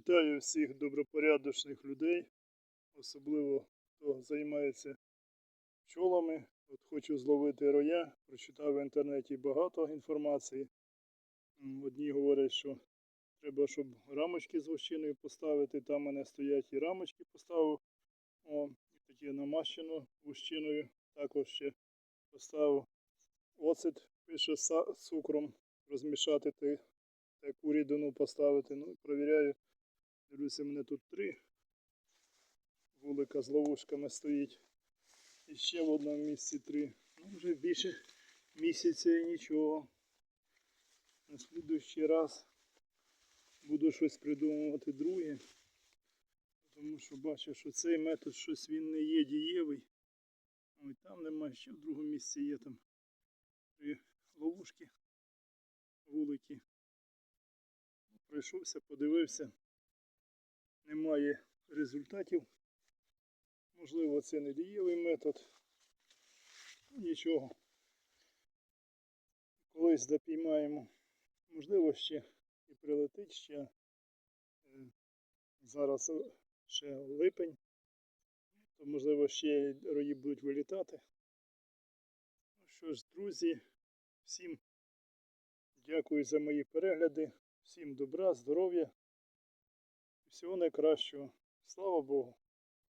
Вітаю всіх добропорядочних людей, особливо хто займається пчолами. От хочу зловити роя. Прочитав в інтернеті багато інформації. Одні говорять, що треба, щоб рамочки з вощиною поставити. Там у мене стоять і рамочки поставив. О, і такі намащено вощиною. Також ще поставив оцет, пише з цукром, розмішати таку рідину поставити. Ну, провіряю. Дивлюся, мене тут три вулика з ловушками стоїть. І ще в одному місці три. Ну, вже більше місяця і нічого. На слідуючий раз буду щось придумувати друге. Тому що бачу, що цей метод щось він не є дієвий. Ой, там немає, ще в другому місці є там три ловушки, вулики. Пройшовся, подивився немає результатів. Можливо, це не дієвий метод. Нічого. Колись допіймаємо. Можливо, ще і прилетить ще. Е, Зараз ще липень. То, можливо, ще рої будуть вилітати. Ну що ж, друзі, всім дякую за мої перегляди. Всім добра, здоров'я. Всього найкращого. Слава Богу.